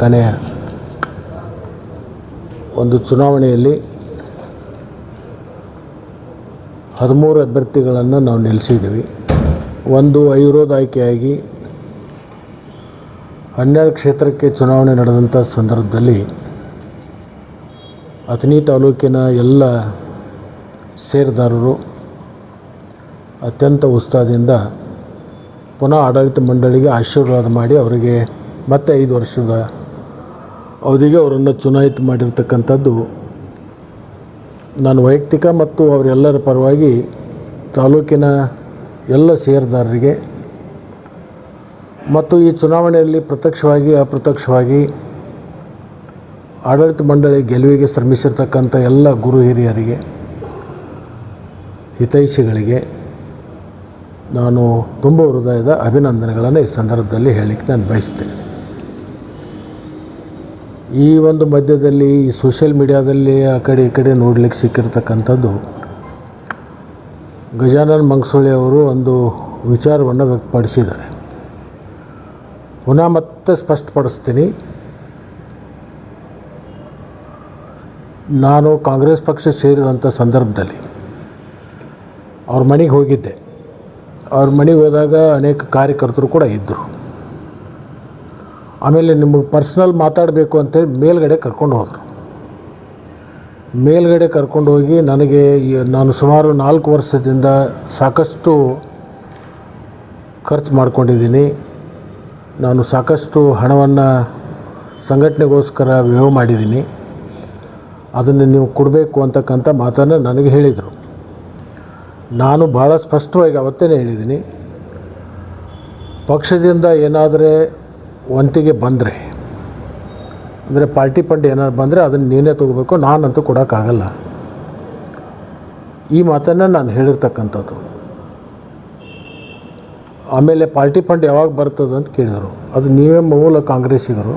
ಕಾರ್ಖಾನೆಯ ಒಂದು ಚುನಾವಣೆಯಲ್ಲಿ ಹದಿಮೂರು ಅಭ್ಯರ್ಥಿಗಳನ್ನು ನಾವು ನಿಲ್ಲಿಸಿದ್ದೀವಿ. ಒಂದು ಅವಿರೋಧ ಆಯ್ಕೆಯಾಗಿ ಹನ್ನೆರಡು ಕ್ಷೇತ್ರಕ್ಕೆ ಚುನಾವಣೆ ನಡೆದಂಥ ಸಂದರ್ಭದಲ್ಲಿ ಅಥಣಿ ತಾಲೂಕಿನ ಎಲ್ಲ ಸೇರಿದಾರರು ಅತ್ಯಂತ ಉತ್ಸಾಹದಿಂದ ಪುನಃ ಆಡಳಿತ ಮಂಡಳಿಗೆ ಆಶೀರ್ವಾದ ಮಾಡಿ ಅವರಿಗೆ ಮತ್ತೆ ಐದು ವರ್ಷದ ಅವಧಿಗೆ ಅವರನ್ನು ಚುನಾಯಿತ ಮಾಡಿರ್ತಕ್ಕಂಥದ್ದು ನಾನು ವೈಯಕ್ತಿಕ ಮತ್ತು ಅವರೆಲ್ಲರ ಪರವಾಗಿ ತಾಲೂಕಿನ ಎಲ್ಲ ಷೇರುದಾರರಿಗೆ ಮತ್ತು ಈ ಚುನಾವಣೆಯಲ್ಲಿ ಪ್ರತ್ಯಕ್ಷವಾಗಿ, ಅಪ್ರತ್ಯಕ್ಷವಾಗಿ ಆಡಳಿತ ಮಂಡಳಿ ಗೆಲುವಿಗೆ ಶ್ರಮಿಸಿರ್ತಕ್ಕಂಥ ಎಲ್ಲ ಗುರು ಹಿರಿಯರಿಗೆ, ಹಿತೈಷಿಗಳಿಗೆ ನಾನು ತುಂಬ ಹೃದಯದ ಅಭಿನಂದನೆಗಳನ್ನು ಈ ಸಂದರ್ಭದಲ್ಲಿ ಹೇಳಲಿಕ್ಕೆ ನಾನು ಬಯಸ್ತೇನೆ. ಈ ಒಂದು ಮಧ್ಯದಲ್ಲಿ ಈ ಸೋಷಿಯಲ್ ಮೀಡಿಯಾದಲ್ಲಿ ಆ ಕಡೆ ಈ ಕಡೆ ನೋಡ್ಲಿಕ್ಕೆ ಸಿಕ್ಕಿರ್ತಕ್ಕಂಥದ್ದು ಗಜಾನನ್ ಮಂಗಸೊಳ್ಳಿ ಅವರು ಒಂದು ವಿಚಾರವನ್ನು ವ್ಯಕ್ತಪಡಿಸಿದ್ದಾರೆ. ಪುನಃ ಮತ್ತೆ ಸ್ಪಷ್ಟಪಡಿಸ್ತೀನಿ. ನಾನು ಕಾಂಗ್ರೆಸ್ ಪಕ್ಷ ಸೇರಿದಂಥ ಸಂದರ್ಭದಲ್ಲಿ ಅವ್ರ ಮನೆಗೆ ಹೋಗಿದ್ದೆ. ಅವ್ರ ಮನೆಗೆ ಹೋದಾಗ ಅನೇಕ ಕಾರ್ಯಕರ್ತರು ಕೂಡ ಇದ್ದರು. ಆಮೇಲೆ ನಿಮಗೆ ಪರ್ಸ್ನಲ್ ಮಾತಾಡಬೇಕು ಅಂತೇಳಿ ಮೇಲ್ಗಡೆ ಕರ್ಕೊಂಡು ಹೋದರು. ಮೇಲ್ಗಡೆ ಕರ್ಕೊಂಡು ಹೋಗಿ ನನಗೆ ನಾನು ಸುಮಾರು ನಾಲ್ಕು ವರ್ಷದಿಂದ ಸಾಕಷ್ಟು ಖರ್ಚು ಮಾಡ್ಕೊಂಡಿದ್ದೀನಿ. ನಾನು ಸಾಕಷ್ಟು ಹಣವನ್ನು ಸಂಘಟನೆಗೋಸ್ಕರ ವ್ಯಯ ಮಾಡಿದ್ದೀನಿ. ಅದನ್ನು ನೀವು ಕೊಡಬೇಕು ಅಂತಕ್ಕಂಥ ಮಾತನ್ನು ನನಗೆ ಹೇಳಿದರು. ನಾನು ಭಾಳ ಸ್ಪಷ್ಟವಾಗಿ ಅವತ್ತೇ ಹೇಳಿದ್ದೀನಿ. ಪಕ್ಷದಿಂದ ಏನಾದರೆ ವಂತಿಗೆ ಬಂದರೆ, ಅಂದರೆ ಪಾರ್ಟಿ ಫಂಡ್ ಏನಾದ್ರು ಬಂದರೆ ಅದನ್ನು ನೀನೇ ತೊಗೋಬೇಕು, ನಾನಂತೂ ಕೊಡೋಕ್ಕಾಗಲ್ಲ. ಈ ಮಾತನ್ನು ನಾನು ಹೇಳಿರ್ತಕ್ಕಂಥದ್ದು. ಆಮೇಲೆ ಪಾರ್ಟಿ ಫಂಡ್ ಯಾವಾಗ ಬರ್ತದೆ ಅಂತ ಕೇಳಿದರು. ಅದು ನೀವೇ ಮೂಲ ಕಾಂಗ್ರೆಸ್ಸಿಗರು.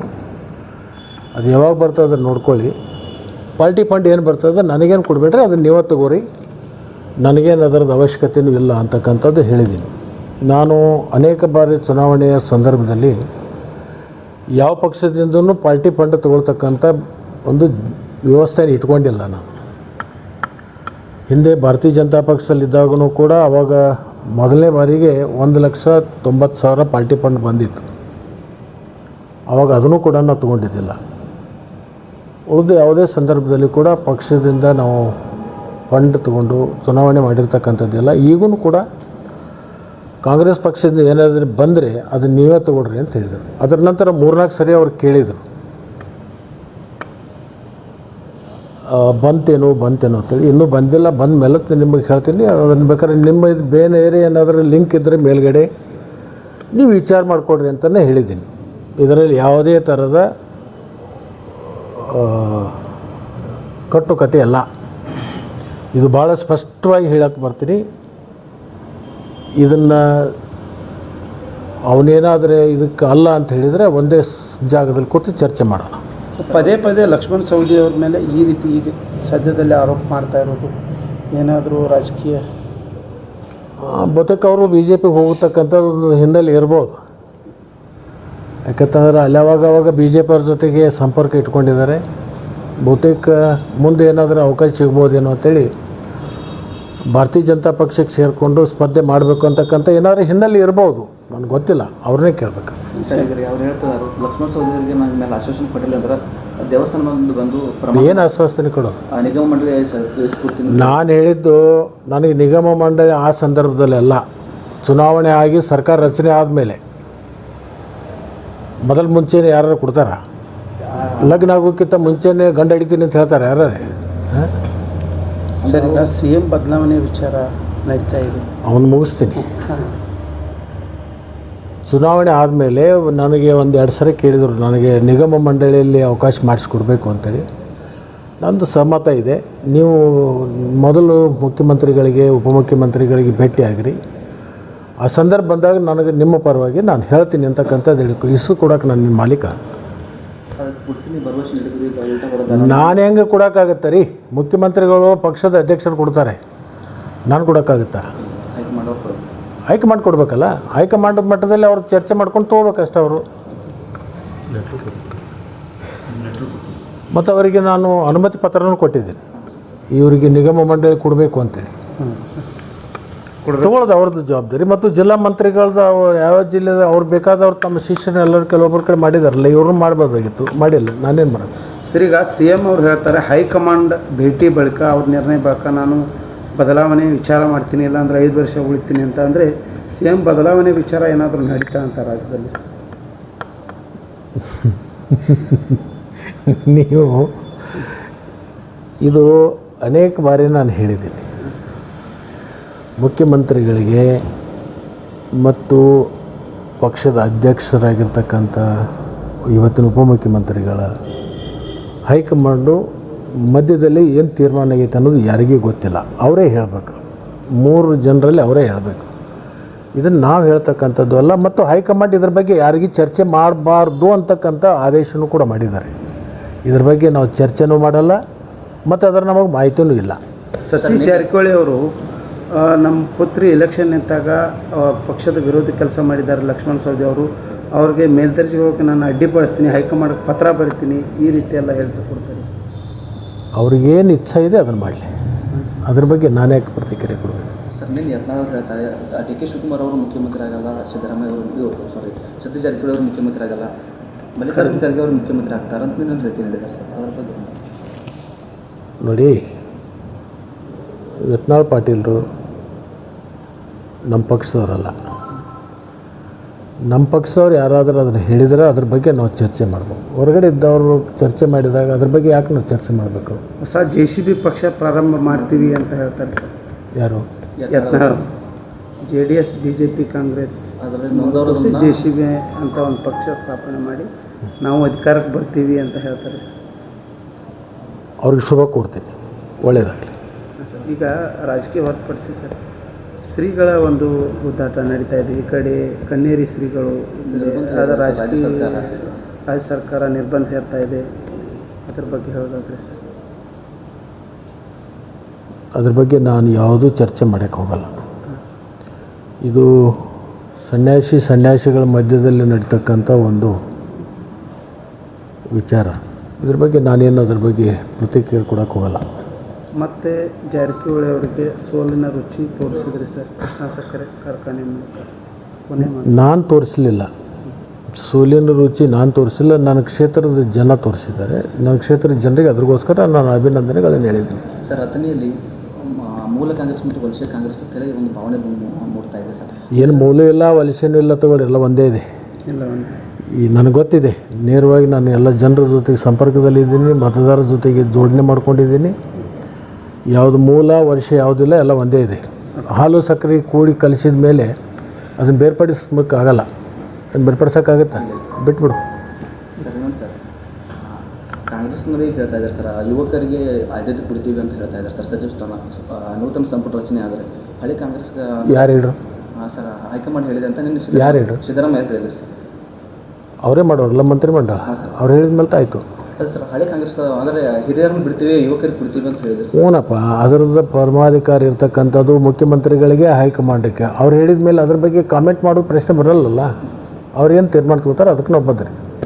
ಅದು ಯಾವಾಗ ಬರ್ತದೆ ನೋಡ್ಕೊಳ್ಳಿ. ಪಾರ್ಟಿ ಫಂಡ್ ಏನು ಬರ್ತದೆ ನನಗೇನು ಕೊಡಬೇಡ್ರಿ, ಅದನ್ನು ನೀವೇ ತಗೋರಿ. ನನಗೇನು ಅದರದ್ದು ಅವಶ್ಯಕತೆಯೂ ಇಲ್ಲ ಅಂತಕ್ಕಂಥದ್ದು ಹೇಳಿದ್ದೀನಿ. ನಾನು ಅನೇಕ ಬಾರಿ ಚುನಾವಣೆಯ ಸಂದರ್ಭದಲ್ಲಿ ಯಾವ ಪಕ್ಷದಿಂದನೂ ಪಾರ್ಟಿ ಫಂಡ್ ತಗೊಳ್ತಕ್ಕಂಥ ಒಂದು ವ್ಯವಸ್ಥೆನ ಇಟ್ಕೊಂಡಿಲ್ಲ ನಾನು. ಹಿಂದೆ ಭಾರತೀಯ ಜನತಾ ಪಕ್ಷದಲ್ಲಿದ್ದಾಗೂ ಕೂಡ ಅವಾಗ ಮೊದಲನೇ ಬಾರಿಗೆ ಒಂದು ಲಕ್ಷ ತೊಂಬತ್ತು ಸಾವಿರ ಪಾರ್ಟಿ ಫಂಡ್ ಬಂದಿತ್ತು. ಅವಾಗ ಅದನ್ನು ಕೂಡ ನಾವು ತೊಗೊಂಡಿದ್ದಿಲ್ಲ. ಉಳಿದು ಯಾವುದೇ ಸಂದರ್ಭದಲ್ಲಿ ಕೂಡ ಪಕ್ಷದಿಂದ ನಾವು ಫಂಡ್ ತಗೊಂಡು ಚುನಾವಣೆ ಮಾಡಿರ್ತಕ್ಕಂಥದ್ದಿಲ್ಲ. ಈಗೂ ಕೂಡ ಕಾಂಗ್ರೆಸ್ ಪಕ್ಷದಿಂದ ಏನಾದರೂ ಬಂದರೆ ಅದನ್ನು ನೀವೇ ತಗೊಳ್ರಿ ಅಂತ ಹೇಳಿದರು. ಅದರ ನಂತರ ಮೂರ್ನಾಲ್ಕು ಸರಿ ಅವ್ರು ಕೇಳಿದರು. ಬಂತೇನು ಬಂತೇನು ಅಂತೇಳಿ ಇನ್ನೂ ಬಂದಿಲ್ಲ, ಬಂದ ಮೇಲೆ ನಿಮಗೆ ಹೇಳ್ತೀನಿ. ಅದನ್ನು ಬೇಕಾದ್ರೆ ನಿಮ್ಮ ಇದು ಬೇರೆ ಏನಾದರೂ ಲಿಂಕ್ ಇದ್ದರೆ ಮೇಲ್ಗಡೆ ನೀವು ವಿಚಾರ ಮಾಡಿಕೊಡ್ರಿ ಅಂತಲೇ ಹೇಳಿದ್ದೀನಿ. ಇದರಲ್ಲಿ ಯಾವುದೇ ಥರದ ಕಟ್ಟುಕತೆ ಅಲ್ಲ. ಇದು ಭಾಳ ಸ್ಪಷ್ಟವಾಗಿ ಹೇಳಕ್ಕೆ ಬರ್ತೀನಿ. ಇದನ್ನು ಅವನೇನಾದರೆ ಇದಕ್ಕೆ ಅಲ್ಲ ಅಂತ ಹೇಳಿದರೆ ಒಂದೇ ಜಾಗದಲ್ಲಿ ಕೂತು ಚರ್ಚೆ ಮಾಡೋಣ. ಪದೇ ಪದೇ ಲಕ್ಷ್ಮಣ್ ಸವದಿ ಅವ್ರ ಮೇಲೆ ಈ ರೀತಿ ಈಗ ಸದ್ಯದಲ್ಲಿ ಆರೋಪ ಮಾಡ್ತಾ ಇರೋದು ಏನಾದರೂ ರಾಜಕೀಯ? ಆ, ಅವರು ಬಿ ಜೆ ಪಿಗೆ ಹೋಗತಕ್ಕಂಥದ್ದು ಹಿನ್ನೆಲೆ ಇರ್ಬೋದು. ಯಾಕಂತಂದ್ರೆ ಅಲ್ಲಿ ಅವಾಗ ಅವಾಗ ಬಿ ಜೆ ಪಿಯವ್ರ ಜೊತೆಗೆ ಸಂಪರ್ಕ ಇಟ್ಕೊಂಡಿದ್ದಾರೆ. ಬಹುತೇಕ ಮುಂದೆ ಏನಾದರೂ ಅವಕಾಶ ಸಿಗ್ಬೋದೇನೋ ಅಂತೇಳಿ ಭಾರತೀಯ ಜನತಾ ಪಕ್ಷಕ್ಕೆ ಸೇರಿಕೊಂಡು ಸ್ಪರ್ಧೆ ಮಾಡಬೇಕು ಅಂತಕ್ಕಂಥ ಏನಾದರೂ ಹಿನ್ನೆಲೆ ಇರ್ಬೋದು. ನನಗೆ ಗೊತ್ತಿಲ್ಲ. ಅವ್ರನ್ನೇ ಕೇಳಬೇಕು. ಸರಿಗ್ರಿ ಅವ್ರು ಹೇಳ್ತಾರೆ ಲಕ್ಷ್ಮಣ ಸೌಧರಿಗೆ ನನ್ನ ಮೇಲೆ ಆಶ್ವಾಸನೆ ಕೊಟ್ಟಿಲ್ಲ ಅಂದ್ರೆ ದೇವಸ್ಥಾನ ಬಂದು ಏನು ಆಶ್ವಾಸನೆ ಕೊಡೋದು? ನಿಗಮ ಮಂಡಳಿ ನಾನು ಹೇಳಿದ್ದು ನನಗೆ ನಿಗಮ ಮಂಡಳಿ ಆ ಸಂದರ್ಭದಲ್ಲೆಲ್ಲ ಚುನಾವಣೆ ಆಗಿ ಸರ್ಕಾರ ರಚನೆ ಆದಮೇಲೆ. ಮೊದಲು ಮುಂಚೆನೇ ಯಾರು ಕೊಡ್ತಾರ? ಲಗ್ನ ಆಗೋಕ್ಕಿಂತ ಮುಂಚೆನೇ ಗಂಡ ಹಿಡಿತೀನಿ ಅಂತ ಹೇಳ್ತಾರೆ ಯಾರೇ ಸರ್ ಈಗ ಸಿ ಎಂ ಬದಲಾವಣೆ ವಿಚಾರ ನಡೀತಾ ಇದೆ. ಅವನು ಮುಗಿಸ್ತೀನಿ. ಚುನಾವಣೆ ಆದಮೇಲೆ ನನಗೆ ಒಂದು ಎರಡು ಸರಿ ಕೇಳಿದರು ನನಗೆ ನಿಗಮ ಮಂಡಳಿಯಲ್ಲಿ ಅವಕಾಶ ಮಾಡಿಸ್ಕೊಡ್ಬೇಕು ಅಂತೇಳಿ. ನಂದು ಸಮ್ಮತ ಇದೆ. ನೀವು ಮೊದಲು ಮುಖ್ಯಮಂತ್ರಿಗಳಿಗೆ ಉಪಮುಖ್ಯಮಂತ್ರಿಗಳಿಗೆ ಭೇಟಿಯಾಗಿರಿ. ಆ ಸಂದರ್ಭ ಬಂದಾಗ ನನಗೆ ನಿಮ್ಮ ಪರವಾಗಿ ನಾನು ಹೇಳ್ತೀನಿ ಅಂತಕ್ಕಂಥದ್ದು ಹೇಳಿ ಇಸು ಕೊಡೋಕೆ ನಾನು ನಿಮ್ಮ ಮಾಲೀಕ ಅದಕ್ಕೆ ಕೊಡ್ತೀನಿ ಭರವಸೆ ನೀಡಿದ್ರಿ ಇದು ಊಟ ಕೊಡೋದು ನಾನು ಹೆಂಗೆ ಕೊಡೋಕ್ಕಾಗತ್ತೆ ರೀ? ಮುಖ್ಯಮಂತ್ರಿಗಳು ಪಕ್ಷದ ಅಧ್ಯಕ್ಷರು ಕೊಡ್ತಾರೆ. ನಾನು ಕೊಡೋಕ್ಕಾಗುತ್ತಾ? ಆಯ್ಕೆ ಕೊಡೋದು ಆಯ್ಕೆ ಕೊಡಬೇಕಲ್ಲ? ಹೈಕಮಾಂಡ್ ಮಟ್ಟದಲ್ಲಿ ಅವ್ರು ಚರ್ಚೆ ಮಾಡ್ಕೊಂಡು ತೊಗೋಬೇಕಷ್ಟೆ ಅವರು. ಮತ್ತು ಅವರಿಗೆ ನಾನು ಅನುಮತಿ ಪತ್ರನೂ ಕೊಟ್ಟಿದ್ದೀನಿ. ಇವರಿಗೆ ನಿಗಮ ಮಂಡಳಿ ಕೊಡಬೇಕು ಅಂತೇಳಿ. ತಗೊಳ್ಳೋದು ಅವ್ರದ್ದು ಜವಾಬ್ದಾರಿ. ಮತ್ತು ಜಿಲ್ಲಾ ಮಂತ್ರಿಗಳದ್ದು ಯಾವ ಜಿಲ್ಲೆದ ಅವ್ರು ಬೇಕಾದವ್ರು ತಮ್ಮ ಶಿಷ್ಯನ ಎಲ್ಲರೂ ಕೆಲವೊಬ್ಬರ ಕಡೆ ಮಾಡಿದಾರಲ್ಲ ಇವ್ರನ್ನ ಮಾಡಬೇಕಾಗಿತ್ತು. ಮಾಡಿಲ್ಲ ನಾನೇನು ಮಾಡೋದು? ಸರ್ ಈಗ ಸಿ ಎಂ ಅವ್ರು ಹೇಳ್ತಾರೆ ಹೈಕಮಾಂಡ್ ಭೇಟಿ ಬಳಿಕ ಅವ್ರ ನಿರ್ಣಯ ಬಳಿಕ ನಾನು ಬದಲಾವಣೆ ವಿಚಾರ ಮಾಡ್ತೀನಿ ಇಲ್ಲ ಅಂದ್ರೆ ಐದು ವರ್ಷ ಉಳಿತೀನಿ ಅಂತ ಅಂದರೆ ಸಿ ಎಂ ಬದಲಾವಣೆ ವಿಚಾರ ಏನಾದರೂ ನಡೀತಾ ಅಂತ ರಾಜ್ಯದಲ್ಲಿ? ನೀವು ಇದು ಅನೇಕ ಬಾರಿ ನಾನು ಹೇಳಿದ್ದೀನಿ. ಮುಖ್ಯಮಂತ್ರಿಗಳಿಗೆ ಮತ್ತು ಪಕ್ಷದ ಅಧ್ಯಕ್ಷರಾಗಿರ್ತಕ್ಕಂಥ ಇವತ್ತಿನ ಉಪಮುಖ್ಯಮಂತ್ರಿಗಳ ಹೈಕಮಾಂಡು ಮಧ್ಯದಲ್ಲಿ ಏನು ತೀರ್ಮಾನ ಆಗೈತೆ ಅನ್ನೋದು ಯಾರಿಗೂ ಗೊತ್ತಿಲ್ಲ. ಅವರೇ ಹೇಳಬೇಕು. ಮೂರು ಜನರಲ್ಲಿ ಅವರೇ ಹೇಳಬೇಕು. ಇದನ್ನು ನಾವು ಹೇಳ್ತಕ್ಕಂಥದ್ದು ಅಲ್ಲ ಮತ್ತು ಹೈಕಮಾಂಡ್ ಇದ್ರ ಬಗ್ಗೆ ಯಾರಿಗೂ ಚರ್ಚೆ ಮಾಡಬಾರ್ದು ಅಂತಕ್ಕಂಥ ಆದೇಶನೂ ಕೂಡ ಮಾಡಿದ್ದಾರೆ. ಇದ್ರ ಬಗ್ಗೆ ನಾವು ಚರ್ಚೆನೂ ಮಾಡಲ್ಲ ಮತ್ತು ಅದರ ನಮಗೆ ಮಾಹಿತಿಯೂ ಇಲ್ಲ. ಸತೀಶ್ ಜಾರಕಿಹೊಳಿ ಅವರು ನಮ್ಮ ಪುತ್ರಿ ಎಲೆಕ್ಷನ್ ನಿಂತಾಗ ಪಕ್ಷದ ವಿರೋಧಿ ಕೆಲಸ ಮಾಡಿದ್ದಾರೆ ಲಕ್ಷ್ಮಣ ಸವದಿ ಅವರು. ಅವ್ರಿಗೆ ಮೇಲ್ದರ್ಜೆಗೆ ಹೋಗಿ ನಾನು ಅಡ್ಡಿಪಡಿಸ್ತೀನಿ ಹೈಕಮಾಂಡ್ಗೆ ಪತ್ರ ಬರಿತೀನಿ ಈ ರೀತಿ ಎಲ್ಲ ಹೇಳ್ತಾ ಕೊಡ್ತಾರೆ. ಸರ್ ಅವ್ರಿಗೇನು ಇಚ್ಛೆ ಇದೆ ಅದನ್ನು ಮಾಡಲಿ. ಅದ್ರ ಬಗ್ಗೆ ನಾನೇ ಯಾಕೆ ಪ್ರತಿಕ್ರಿಯೆ ಕೊಡಬೇಕು. ಸರ್ ನಿನ್ನೆ ಯತ್ನಾಳ್ ಅವರು ಹೇಳ್ತಾರೆ ಡಿ ಕೆ ಶಿವಕುಮಾರ್ ಅವರು ಮುಖ್ಯಮಂತ್ರಿ ಆಗಲ್ಲ ಸಿದ್ದರಾಮಯ್ಯ ಅವರು ಸಾರಿ ಸತೀಶ್ ಜಾರಕಿಹೊಳಿ ಅವರು ಮುಖ್ಯಮಂತ್ರಿ ಆಗಲ್ಲ ಮಲ್ಲಿಕಾರ್ಜುನ ಖರ್ಗೆ ಅವರು ಮುಖ್ಯಮಂತ್ರಿ ಆಗ್ತಾರೆ ಅಂತ ನಾನು ಹೇಳ್ತೀನಿ ಹೇಳಿದ್ದಾರೆ ಸರ್ ಅದ್ರ ಬಗ್ಗೆ ನೋಡಿ ಯತ್ನಾಳ್ ಪಾಟೀಲರು ನಮ್ಮ ಪಕ್ಷದವರಲ್ಲ. ನಮ್ಮ ಪಕ್ಷದವ್ರು ಯಾರಾದರೂ ಅದನ್ನು ಹೇಳಿದರೆ ಅದ್ರ ಬಗ್ಗೆ ನಾವು ಚರ್ಚೆ ಮಾಡಬೇಕು ಹೊರಗಡೆ ಇದ್ದವರು ಚರ್ಚೆ ಮಾಡಿದಾಗ ಅದ್ರ ಬಗ್ಗೆ ಯಾಕೆ ನಾವು ಚರ್ಚೆ ಮಾಡಬೇಕು? ಹೊಸ ಜೆ ಸಿ ಬಿ ಪಕ್ಷ ಪ್ರಾರಂಭ ಮಾಡ್ತೀವಿ ಅಂತ ಹೇಳ್ತಾರೆ ಸರ್. ಯಾರು? Yatnal. J D S B J P Congress. ಅದರಲ್ಲಿ ನೊಂದವರು ಜೆ ಸಿ ಬಿ ಅಂತ ಒಂದು ಪಕ್ಷ ಸ್ಥಾಪನೆ ಮಾಡಿ ನಾವು ಅಧಿಕಾರಕ್ಕೆ ಬರ್ತೀವಿ ಅಂತ ಹೇಳ್ತಾರೆ ಸರ್. ಅವ್ರಿಗೆ ಶುಭ ಕೋರ್ತೀನಿ ಒಳ್ಳೆಯದಾಗಲಿ ಸರ್ ಈಗ ರಾಜಕೀಯ ಹೊರತುಪಡಿಸಿ ಸರ್. ಶ್ರೀಗಳ ಒಂದು ಗುದ್ದಾಟ ನಡೀತಾ ಇದೆ. ಈ ಕಡೆ ಕನ್ನೇರಿ ಶ್ರೀಗಳು ರಾಜಕೀಯ ರಾಜ್ಯ ಸರ್ಕಾರ. ನಿರ್ಬಂಧ ಹೇರ್ತಾ ಇದೆ. ಅದ್ರ ಬಗ್ಗೆ ಹೇಳೋದಾದ್ರೆ ಸರ್. ಅದ್ರ ಬಗ್ಗೆ ನಾನು ಯಾವುದೂ ಚರ್ಚೆ ಮಾಡೋಕ್ಕೆ ಹೋಗಲ್ಲ. ಇದು ಸನ್ಯಾಸಿ ಸನ್ಯಾಸಿಗಳ ಮಧ್ಯದಲ್ಲಿ ನಡೀತಕ್ಕಂಥ ಒಂದು ವಿಚಾರ. ಇದ್ರ ಬಗ್ಗೆ ನಾನೇನು ಅದ್ರ ಬಗ್ಗೆ ಪ್ರತಿಕ್ರಿಯೆ ಕೊಡೋಕ್ಕೆ ಹೋಗಲ್ಲ. ಮತ್ತು ಜಾರಕಿಹೊಳಿ ಅವರಿಗೆ ಸೋಲಿನ ರುಚಿ ತೋರಿಸಿದ್ರಿ ಸರ್ ಕೃಷ್ಣ ಸಕ್ಕರೆ ಕಾರ್ಖಾನೆ ಮೂಲಕ. ಕೊನೆ ನಾನು ತೋರಿಸಲಿಲ್ಲ. ಸೋಲಿನ ರುಚಿ ನಾನು ತೋರಿಸಿಲ್ಲ ನನ್ನ ಕ್ಷೇತ್ರದ ಜನ ತೋರಿಸಿದ್ದಾರೆ. ನನ್ನ ಕ್ಷೇತ್ರದ ಜನರಿಗೆ ಅದ್ರಗೋಸ್ಕರ ನಾನು ಅಭಿನಂದನೆಗಳನ್ನು ಹೇಳಿದ್ದೀನಿ. ಸರ್ ಮ- ಮೂಲ ಕಾಂಗ್ರೆಸ್ ಮತ್ತು ವಲಸೆ ಕಾಂಗ್ರೆಸ್ ಅಂತೇಳಿ ಒಂದು ಭಾವನೆ ಮೂ- ಮೂಡ್ತಾ ಇದೆ ಸರ್. ಏನು ಮೂಲ ಇಲ್ಲ ವಲಸೆನೂ ಇಲ್ಲ ತಗೊಳ್ಳಿ ಎಲ್ಲ ಒಂದೇ ಇದೆ. ಇಲ್ಲ ಒಂದು. ಈ ನನಗೆ ಗೊತ್ತಿದೆ ನೇರವಾಗಿ ನಾನು ಎಲ್ಲ ಜನರ ಜೊತೆಗೆ ಸಂಪರ್ಕದಲ್ಲಿದ್ದೀನಿ ಮತದಾರರ ಜೊತೆಗೆ ಜೋಡಣೆ ಮಾಡ್ಕೊಂಡಿದ್ದೀನಿ. ಯಾವುದು ಮೂಲ ವರ್ಷ ಯಾವುದಿಲ್ಲ ಎಲ್ಲ ಒಂದೇ ಇದೆ. ಹಾಲು ಸಕ್ಕರೆ ಕೂಡಿ ಕಲಿಸಿದ ಮೇಲೆ ಅದನ್ನು ಬೇರ್ಪಡಿಸ್ಬೇಕಾಗಲ್ಲ ಅದನ್ನು ಬೇರ್ಪಡಿಸೋಕ್ಕಾಗತ್ತಾ? ಬಿಟ್ಬಿಡು. ಕಾಂಗ್ರೆಸ್ನವರೇ ಹೇಳ್ತಾ ಇದ್ದಾರೆ ಸರ್ ಯುವಕರಿಗೆ ಆದ್ಯತೆ ಕೊಡ್ತೀವಿ ಅಂತ ಹೇಳ್ತಾ ಇದ್ದಾರೆ ಸರ್ ಸಚಿವ ಸ್ಥಾನ ನೂತನ ಸಂಪುಟ ರಚನೆ ಆದರೆ. ಹಳೆ ಕಾಂಗ್ರೆಸ್ ಯಾರು ಹೇಳ್ರು? ಸರ್ ಹೈಕಮಾಂಡ್ ಹೇಳಿದೆ ಅಂತ ನಿನ್ನೆ ಯಾರು ಹೇಳ್ರು? ಸಿದ್ದರಾಮಯ್ಯ ಹೇಳಿದ್ರು ಸರ್. ಅವರೇ ಮಾಡೋರಲ್ಲ ಮಂತ್ರಿಮಂಡಲ ಅವ್ರು ಹೇಳಿದ ಮೇಲೆ ಆಯಿತು. ಸರ್ ಹ್ಞೂನಪ್ಪ ಅದರದ್ದು ಪರಮಾಧಿಕಾರಿ ಇರ್ತಕ್ಕಂಥದ್ದು ಮುಖ್ಯಮಂತ್ರಿಗಳಿಗೆ ಹೈಕಮಾಂಡಕ್ಕೆ ಅವ್ರು ಹೇಳಿದ ಮೇಲೆ ಅದ್ರ ಬಗ್ಗೆ ಕಾಮೆಂಟ್ ಮಾಡೋ ಪ್ರಶ್ನೆ ಬರಲ್ಲಲ್ಲ? ಅವ್ರು ಏನು ತೀರ್ಮಾನ ತಗೋತಾರೆ ಅದಕ್ಕೆ ನಾವು ಬದ್ಧರಿದ್ದೀವಿ